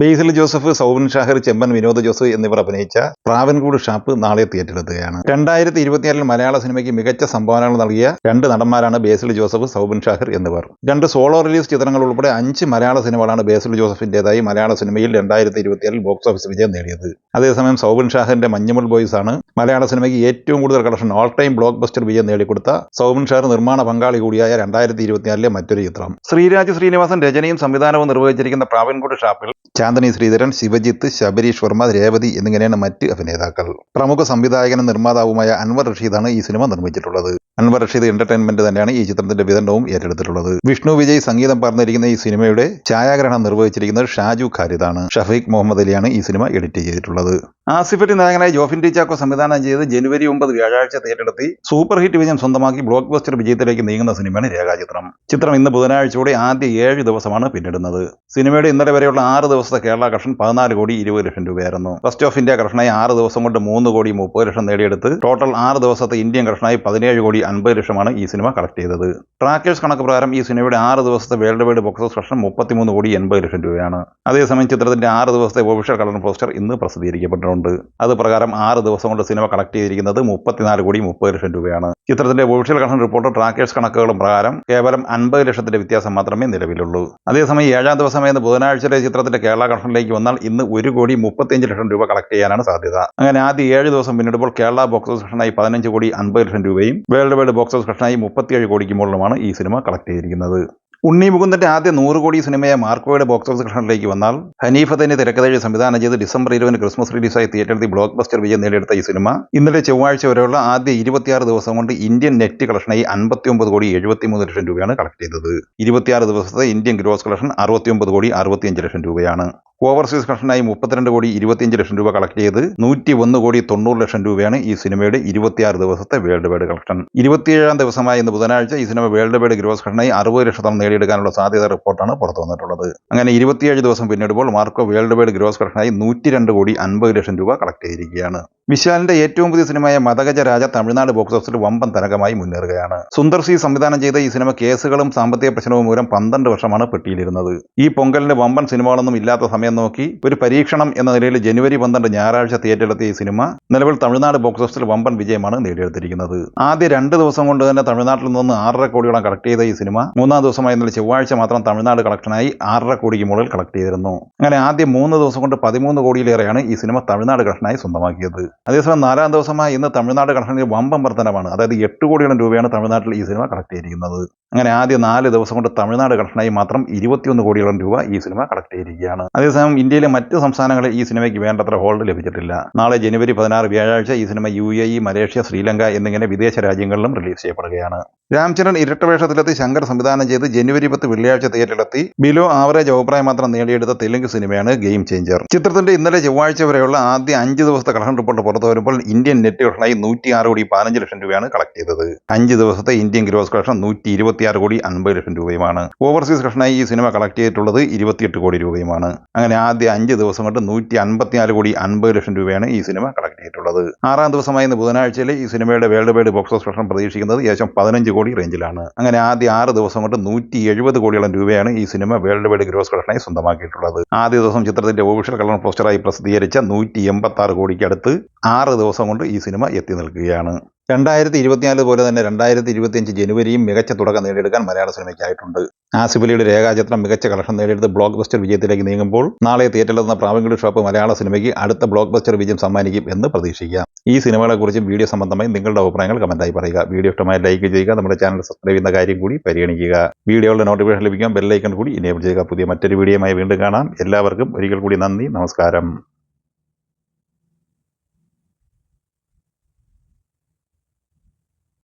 ബേസിൽ Joseph Soubin Shahir Chemban Vinod Jose എന്നിവർ അഭിനയിച്ച Pravinkoodu shop നാളെ തിയേറ്ററിലെത്തുകയാണ്. രണ്ടായിരത്തി ഇരുപത്തിയാറിൽ മലയാള സിനിമയ്ക്ക് മികച്ച സംഭാവനകൾ നൽകിയ രണ്ട് നടന്മാരാണ് ബേസിൽ ജോസഫ് സൗബിൻ ഷാഹിർ എന്നിവർ. രണ്ട് സോളോ റിലീസ് ചിത്രങ്ങൾ ഉൾപ്പെടെ അഞ്ച് മലയാള സിനിമകളാണ് ബേസിൽ ജോസഫിന്റേതായി മലയാള സിനിമയിൽ രണ്ടായിരത്തി ഇരുപത്തിയാറിൽ ബോക്സ് ഓഫീസ് വിജയം നേടിയത്. അതേസമയം സൗബിൻ ഷാഹിറിന്റെ മഞ്ഞുമൽ ബോയ്സ് ആണ് മലയാള സിനിമയ്ക്ക് ഏറ്റവും കൂടുതൽ collection all time blockbuster വിജയം നേടിക്കൊടുത്ത സൗബിൻ ഷാഹിർ നിർമ്മാണ പങ്കാളി കൂടിയായ രണ്ടായിരത്തി ഇരുപത്തിനാലിലെ മറ്റൊരു ചിത്രം. ശ്രീരാജ് ശ്രീനിവാസൻ രചനയും സംവിധാനവും നിർവഹിച്ചിരിക്കുന്ന പ്രാവൻകൂട് ഷാപ്പിൽ ചാന്ദനി ശ്രീധരൻ ശിവജിത്ത് ശബരീഷ് വർമ്മ രേവതി എന്നിങ്ങനെയാണ് മറ്റ് അഭിനേതാക്കൾ. പ്രമുഖ സംവിധായകനും നിർമ്മാതാവുമായ അൻവർ റഷീദാണ് ഈ സിനിമ നിർമ്മിച്ചിട്ടുള്ളത്. അൻവർ റഷീദ് എന്റർടൈൻമെന്റ് തന്നെയാണ് ഈ ചിത്രത്തിന്റെ വിതരണവും ഏറ്റെടുത്തിട്ടുള്ളത്. വിഷ്ണു വിജയ് സംഗീതം പറഞ്ഞിരിക്കുന്ന ഈ സിനിമയുടെ ഛായാഗ്രഹണം നിർവഹിച്ചിരിക്കുന്നത് ഷാജു ഖാരിദാണ്. ഷഫീഖ് മുഹമ്മദ് അലിയാണ് ഈ സിനിമ എഡിറ്റ് ചെയ്തിട്ടുള്ളത്. ആസിഫ് നായകനായ ജോഫിൻ ടി സംവിധാനം ചെയ്ത് ജനുവരി ഒമ്പത് വ്യാഴാഴ്ച തിയേറ്ററെത്തി സൂപ്പർ ഹിറ്റ് വിജയം സ്വന്തമാക്കി ബ്ലോക്ക് ബസ്റ്റർ വിജയത്തിലേക്ക് നീങ്ങുന്ന സിനിമയാണ് രേഖാചിത്രം. ചിത്രം ഇന്ന് ബുധനാഴ്ചയോടെ ആദ്യ ഏഴ് ദിവസമാണ് പിന്നിടുന്നത്. സിനിമയുടെ ഇന്നലെ വരെയുള്ള ആറ് ദിവസത്തെ കേരള കളക്ഷൻ പതിനാല് കോടി ഇരുപത് ലക്ഷം രൂപയായിരുന്നു. ഫസ്റ്റ് ഓഫ് ഇന്ത്യ കളക്ഷനായി ആറ് ദിവസം കൊണ്ട് മൂന്ന് കോടി മുപ്പത് ലക്ഷം നേടിയെടുത്ത് ടോട്ടൽ ആറ് ദിവസത്തെ ഇന്ത്യൻ കളക്ഷനായി പതിനേഴ് കോടി അൻപത് ലക്ഷമാണ് ഈ സിനിമ കളക്ട് ചെയ്തത്. ട്രാക്കേഴ്സ് കണക്ക് പ്രകാരം ഈ സിനിമയുടെ ആറ് ദിവസത്തെ വേൾഡ് വൈഡ് ബോക്സ് കളക്ഷൻ മുപ്പത്തിമൂന്ന് കോടി എൺപത് ലക്ഷം രൂപയാണ്. അതേസമയം ചിത്രത്തിന്റെ ആറ് ദിവസത്തെ ഒഫീഷ്യൽ കളർ പോസ്റ്റർ ഇന്ന് പ്രസിദ്ധീകരിക്കപ്പെട്ടിട്ടുണ്ട്. അത് പ്രകാരം ആറ് ദിവസം കൊണ്ട് സിനിമ കളക്ട് ചെയ്തിരിക്കുന്നത് മുപ്പത്തിനാല് കോടി മുപ്പത് ലക്ഷം രൂപയാണ്. ചിത്രത്തിന്റെ ഒഫീഷ്യൽ കണക്ഷൻ റിപ്പോർട്ട് ട്രാക്കേഴ്സ് കണക്കുകളും പ്രകാരം കേവലം അൻപത് ലക്ഷത്തിന്റെ വ്യത്യാസം മാത്രമേ നിലവിലുള്ളൂ. അതേസമയം ഏഴാം ദിവസമായിരുന്ന ബുധനാഴ്ചയിലെ ചിത്രത്തിന്റെ കേരള കണക്ഷനിലേക്ക് വന്നാൽ ഇന്ന് ഒരു കോടി മുപ്പത്തിയഞ്ച് ലക്ഷം രൂപ കളക്ട് ചെയ്യാനാണ് സാധ്യത. അങ്ങനെ ആദ്യ ഏഴ് ദിവസം പിന്നിടുമ്പോൾ കേരള ബോക്സ് ഓഫീസ് കണക്ഷനായി പതിനഞ്ച് കോടി അൻപത് ലക്ഷം രൂപയും വേൾഡ് വൈഡ് ബോക്സ് ഓഫീസ് കണക്ഷനായി മുപ്പത്തിയേഴ് കോടിക്ക് മുകളിലുമാണ് ഈ സിനിമ കളക്ട് ചെയ്തിരിക്കുന്നത്. ഉണ്ണി മുകുന്ദന്റെ ആദ്യ നൂറ് കോടി സിനിമയെ മാർക്കോയുടെ ബോക്സ് ഓഫീസ് കളക്ഷനിലേക്ക് വന്നാൽ ഹനീഫ തന്നെ തിരക്കഥഴി സംവിധാനം ചെയ്ത് ഡിസംബർ ഇരുപതിന് ക്രിസ്മസ് റിലീസായി തിയേറ്ററിൽ ബ്ലോക്ക് ബസ്റ്റർ വിജയം നേടിയെടുത്ത ഈ സിനിമ. ഇന്നലെ ചൊവ്വാഴ്ച വരെയുള്ള ആദ്യ ഇരുപത്തിയാറ് ദിവസം കൊണ്ട് ഇന്ത്യൻ നെറ്റ് കളക്ഷനായി അൻപത്തിയൊമ്പത് കോടി എഴുപത്തിമൂന്ന് ലക്ഷം രൂപയാണ് കളക്ട് ചെയ്തത്. ഇരുപത്തിയാറ് ദിവസത്തെ ഇന്ത്യൻ ഗ്രോസ് കളക്ഷൻ അറുപത്തിയൊമ്പത് കോടി അറുപത്തിയഞ്ച് ലക്ഷം രൂപയാണ്. ഓവർസീസ് കളക്ഷനായി മുപ്പത്തിരണ്ട് കോടി ഇരുപത്തിയഞ്ച് ലക്ഷം രൂപ കളക്ട് ചെയ്ത് നൂറ്റി ഒന്ന് കോടി തൊണ്ണൂറ് ലക്ഷം രൂപയാണ് ഈ സിനിമയുടെ ഇരുപത്തിയാറ് ദിവസത്തെ വേൾഡ് വൈഡ് കളക്ഷൻ ഇരുപത്തിയേഴാം ദിവസമായ ഇന്ന് ബുധനാഴ്ച ഈ സിനിമ വേൾഡ് വൈഡ് ഗ്രോസ് കളക്ഷനായി അറുപത് ലക്ഷത്തോളം നേടിയെടുക്കാനുള്ള സാധ്യത റിപ്പോർട്ടാണ് പുറത്തു വന്നിട്ടുള്ളത്. അങ്ങനെ ഇരുപത്തിയേഴ് ദിവസം പിന്നിടുമ്പോൾ മാർക്കോ വേൾഡ് വൈഡ് ഗ്രോസ് കളക്ഷനായി നൂറ്റി കോടി അൻപത് ലക്ഷം രൂപ കളക്ട് ചെയ്തിരിക്കുകയാണ്. വിശാലിന്റെ ഏറ്റവും പുതിയ സിനിമയായ മതഗജ രാജ തമിഴ്നാട് ബോക്സ് ഓഫീസിൽ വമ്പൻ തരകമായി മുന്നേറുകയാണ്. സുന്ദർ സി സംവിധാനം ചെയ്ത ഈ സിനിമ കേസുകളും സാമ്പത്തിക പ്രശ്നവും മൂലം പന്ത്രണ്ട് വർഷമാണ് പെട്ടിയിലിരുന്നത്. ഈ പൊങ്കലിന് വമ്പൻ സിനിമകളൊന്നും ഇല്ലാത്ത സമയം നോക്കി ഒരു പരീക്ഷണം എന്ന നിലയിൽ ജനുവരി പന്ത്രണ്ട് ഞായറാഴ്ച തിയേറ്ററിലെത്തിയ ഈ സിനിമ നിലവിൽ തമിഴ്നാട് ബോക്സ് ഓഫീസിൽ വമ്പൻ വിജയമാണ് നേടിയെടുത്തിരിക്കുന്നത്. ആദ്യ രണ്ട് ദിവസം കൊണ്ട് തന്നെ തമിഴ്നാട്ടിൽ നിന്ന് ആറര കോടിയോളം കളക്ട് ചെയ്ത ഈ സിനിമ മൂന്നാം ദിവസമായ ഇന്നലെ ചൊവ്വാഴ്ച മാത്രം തമിഴ്നാട് കളക്ഷനായി ആറര കോടിക്ക് മുകളിൽ കളക്ട് ചെയ്തിരുന്നു. അങ്ങനെ ആദ്യ മൂന്ന് ദിവസം കൊണ്ട് പതിമൂന്ന് കോടിയിലേറെയാണ് ഈ സിനിമ തമിഴ്നാട് കളക്ഷനായി സ്വന്തമാക്കിയത്. അതേസമയം നാലാം ദിവസമായ ഇന്ന് തമിഴ്നാട് കളക്ഷനിൽ വമ്പൻ വർധനമാണ് അതായത് എട്ട് കോടിയോളം രൂപയാണ് തമിഴ്നാട്ടിൽ ഈ സിനിമ കളക്ട് ചെയ്തിരിക്കുന്നത് അങ്ങനെ ആദ്യ നാല് ദിവസം കൊണ്ട് തമിഴ്നാട് കളക്ഷനായി മാത്രം ഇരുപത്തിയൊന്ന് കോടിയോളം രൂപ ഈ സിനിമ കളക്ട് ചെയ്തിരിക്കുകയാണ് അതേസമയം ഇന്ത്യയിലെ മറ്റ് സംസ്ഥാനങ്ങളിൽ ഈ സിനിമയ്ക്ക് വേണ്ടത്ര ഹോൾഡ് ലഭിച്ചിട്ടില്ല. നാളെ ജനുവരി പതിനാറ് വ്യാഴാഴ്ച ഈ cinema U A E Malaysia Sri Lanka എന്നിങ്ങനെ വിദേശ രാജ്യങ്ങളിലും റിലീസ് ചെയ്യപ്പെടുകയാണ്. രാംചരൺ ഇരട്ടവേഷത്തിലെത്തി ശങ്കർ സംവിധാനം ചെയ്ത് ജനുവരി പത്ത് വെള്ളിയാഴ്ച തിയേറ്ററിലെത്തി. ബിലോ ആവറേജ് അഭിപ്രായം മാത്രം നേടിയെടുത്ത തെലുങ്ക് സിനിമയാണ് ഗെയിം ചേഞ്ചർ. ചിത്രത്തിന്റെ ഇന്നലെ ചൊവ്വാഴ്ച വരെയുള്ള ആദ്യ അഞ്ച് ദിവസത്തെ കളക്ഷൻ റിപ്പോർട്ട് പുറത്തു വരുമ്പോൾ ഇന്ത്യൻ നെറ്റ് കളക്ഷനായി നൂറ്റി ആറ് കോടി പതിനഞ്ച് ലക്ഷം രൂപയാണ് കളക്ട് ചെയ്തത്. അഞ്ച് ദിവസത്തെ ഇന്ത്യൻ ഗ്രോസ് കളക്ഷൻ നൂറ്റി ഇരുപത്തിയാറ് കോടി അൻപത് ലക്ഷം രൂപയുമാണ്. ഓവർസീസ് കളക്ഷനായി ഈ സിനിമ കളക്ട് ചെയ്തിട്ടുള്ളത് ഇരുപത്തിയെട്ട് കോടി രൂപയുമാണ്. അങ്ങനെ ആദ്യ അഞ്ച് ദിവസം കൊണ്ട് നൂറ്റി അൻപത്തിനാല് കോടി അൻപത് ലക്ഷം രൂപയാണ് ഈ സിനിമ കളക്ട് ചെയ്തിട്ടുള്ളത്. ആറാം ദിവസമായ ഇന്ന് ബുധനാഴ്ചയിൽ ഈ സിനിമയുടെ world wide box office collection പ്രതീക്ഷിക്കുന്നത് ഏകദേശം പതിനഞ്ച് കോടി റേഞ്ചിലാണ് അങ്ങനെ ആദ്യ ആറ് ദിവസം കൊണ്ട് നൂറ്റി എഴുപത് കോടിയോളം രൂപയാണ് ഈ സിനിമ വേൾഡ് വൈഡ് ഗ്രോസ് കളക്ഷനായി സ്വന്തമാക്കിയിട്ടുള്ളത്. ആദ്യ ദിവസം ചിത്രത്തിന്റെ ഓഫീഷ്യൽ കളർ പോസ്റ്ററായി പ്രസിദ്ധീകരിച്ച നൂറ്റി എൺപത്തി ആറ് കോടിക്ക് അടുത്ത് ആറ് ദിവസം കൊണ്ട് ഈ സിനിമ എത്തി നിൽക്കുകയാണ്. രണ്ടായിരത്തി ഇരുപത്തിനാല് പോലെ തന്നെ രണ്ടായിരത്തി ഇരുപത്തിയഞ്ച് ജനുവരിയും മികച്ച തുടക്കം നേടിയെടുക്കാൻ മലയാള സിനിമയ്ക്കായിട്ടുണ്ട്. ആസിഫലിയുടെ രേഖാചിത്രം മികച്ച കളക്ഷൻ നേടിയെടുത്ത് ബ്ലോക്ക് ബസ്റ്റർ വിജയത്തിലേക്ക് നീങ്ങുമ്പോൾ നാളെ തിയേറ്ററിലെത്തുന്ന പ്രാവൻകുടി ഷോപ്പ് മലയാള സിനിമയ്ക്ക് അടുത്ത ബ്ലോക്ക് ബസ്റ്റർ വിജയം സമ്മാനിക്കും എന്ന് പ്രതീക്ഷിക്കാം. ഈ സിനിമകളെക്കുറിച്ചും വീഡിയോ സംബന്ധമായി നിങ്ങളുടെ അഭിപ്രായങ്ങൾ കമന്റായി പറയുക. വീഡിയോ ഇഷ്ടമായി ലൈക്ക് ചെയ്യുക. നമ്മുടെ ചാനൽ സബ്സ്ക്രൈബ് ചെയ്യുന്ന കാര്യം കൂടി പരിഗണിക്കുക. വീഡിയോകളുടെ നോട്ടിഫിക്കേഷൻ ലഭിക്കാൻ ബെല്ലൈക്കൺ കൂടി ഇനേബിൾ ചെയ്യുക. പുതിയ മറ്റൊരു വീഡിയോയുമായി വീണ്ടും കാണാം. എല്ലാവർക്കും ഒരിക്കൽ കൂടി നന്ദി. നമസ്കാരം.